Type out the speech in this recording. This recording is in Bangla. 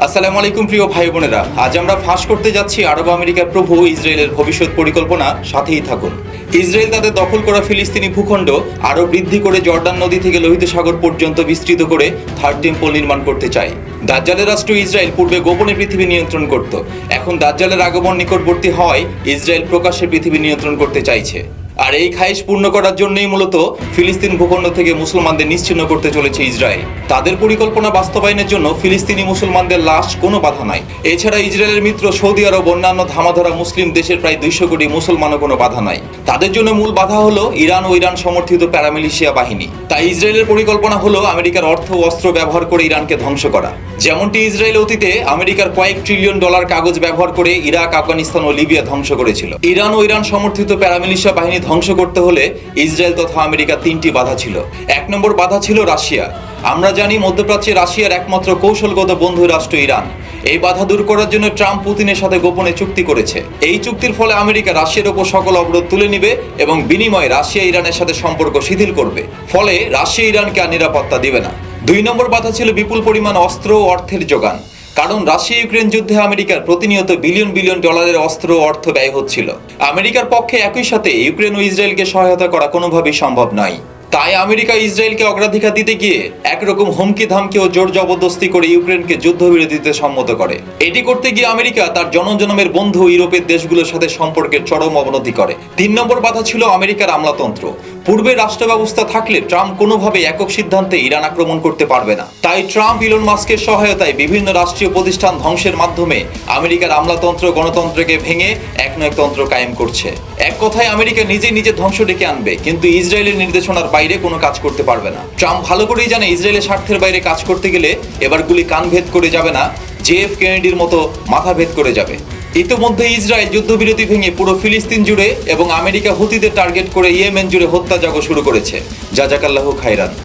আসসালামু আলাইকুম প্রিয় ভাই বোনেরা। আজ আমরা ফাঁস করতে যাচ্ছি আরব আমেরিকার প্রভু ইসরায়েলের ভবিষ্যৎ পরিকল্পনা, সাথেই থাকুন। ইসরায়েল তাদের দখল করা ফিলিস্তিনি ভূখণ্ড আরও বৃদ্ধি করে জর্ডান নদী থেকে লোহিত সাগর পর্যন্ত বিস্তৃত করে থার্ড টেম্পল নির্মাণ করতে চায়। দাজ্জালের রাষ্ট্র ইসরায়েল পূর্বে গোপনে পৃথিবী নিয়ন্ত্রণ করত। এখন দাজ্জালের আগমন নিকটবর্তী হওয়ায় ইসরায়েল প্রকাশ্যে পৃথিবী নিয়ন্ত্রণ করতে চাইছে। আর এই খায়েশ পূর্ণ করার জন্যই মূলত ফিলিস্তিন ভূখণ্ড থেকে মুসলমানদের নিশ্চিহ্ন করতে চলেছে ইসরায়েল। তাদের পরিকল্পনা বাস্তবায়নের জন্য ফিলিস্তিনি মুসলমানদের লাশ কোনো বাধা নাই। এছাড়া ইসরায়েলের মিত্র সৌদি আরব অন্যান্য ধামাধরা মুসলিম দেশের প্রায় দুইশো কোটি মুসলমানও কোনো বাধা নাই। তাদের জন্য মূল বাধা হলো ইরান ও ইরান সমর্থিত প্যারামিলিশিয়া বাহিনী। তাই ইসরায়েলের পরিকল্পনা হলো আমেরিকার অর্থ অস্ত্র ব্যবহার করে ইরানকে ধ্বংস করা। যেমনটি ইসরায়েল অতীতে আমেরিকার কয়েক ট্রিলিয়ন ডলার কাগজ ব্যবহার করে ইরাক, আফগানিস্তান ও লিবিয়া ধ্বংস করেছিল। ইরান ও ইরান সমর্থিত প্যারামিলিশিয়া বাহিনী ধ্বংস করতে হলে ইসরায়েল তথা আমেরিকা তিনটি বাধা ছিল। এক নম্বর বাধা ছিল রাশিয়া। আমরা জানি মধ্যপ্রাচ্যে রাশিয়ার একমাত্র কৌশলগত বন্ধু রাষ্ট্র ইরান। এই বাধা দূর করার জন্য ট্রাম্প পুতিনের সাথে গোপনে চুক্তি করেছে। এই চুক্তির ফলে আমেরিকা রাশিয়ার ওপর সকল অবরোধ তুলে নিবে এবং বিনিময়ে রাশিয়া ইরানের সাথে সম্পর্ক শিথিল করবে। ফলে রাশিয়া ইরানকে আর নিরাপত্তা দিবে না। দুই নম্বর বাধা ছিল বিপুল পরিমাণ অস্ত্র ও অর্থের যোগান। কারণ রাশিয়া ইউক্রেন যুদ্ধে আমেরিকার প্রতিনিয়ত বিলিয়ন বিলিয়ন ডলারের অস্ত্র অর্থ ব্যয় হচ্ছিল। আমেরিকার পক্ষে একই সাথে ইউক্রেন ও ইসরায়েলকে সহায়তা করা কোনোভাবেই সম্ভব নয়। তাই আমেরিকা ইসরায়েলকে অগ্রাধিকার দিতে গিয়ে একরকম হুমকি ধামকি ও জোর জবরদস্তি করে ইউক্রেনকে যুদ্ধবিরতিতে সম্মত করে। এটি করতে গিয়ে আমেরিকা তার জনজনমের বন্ধু ইউরোপের দেশগুলোর সাথে সম্পর্কের চরম অবনতি করে। তিন নম্বর বাধা ছিল আমেরিকার আমলাতন্ত্র। পূর্বে রাষ্ট্র ব্যবস্থা থাকলে ট্রাম্প কোনোভাবে একক সিদ্ধান্তে ইরান আক্রমণ করতে পারবে না। তাই ট্রাম্প, ইলন মাস্কের সহায়তায় বিভিন্ন রাষ্ট্রীয় প্রতিষ্ঠান ধ্বংসের মাধ্যমে আমেরিকার আমলাতন্ত্র গণতন্ত্রকে ভেঙে একনয়কতন্ত্র কায়েম করছে। এক কথায়, আমেরিকা নিজে নিজে ধ্বংস ডেকে আনবে, কিন্তু ইসরায়েলের নির্দেশনার বাইরে কোনো কাজ করতে পারবে না। ট্রাম্প ভালো করেই জানে ইসরায়েলের স্বার্থের বাইরে কাজ করতে গেলে এবার গুলি কান ভেদ করে যাবে না, জেএফ কেনেডির মতো মাথা ভেদ করে যাবে। ইতিমধ্যে ইসরায়েল যুদ্ধবিরতি ভেঙে পুরো ফিলিস্তিন জুড়ে এবং আমেরিকা হুতিদের টার্গেট করে ইয়েমেন জুড়ে হত্যা হত্যাযজ্ঞ শুরু করেছে। জাজাকাল্লাহ খাইরান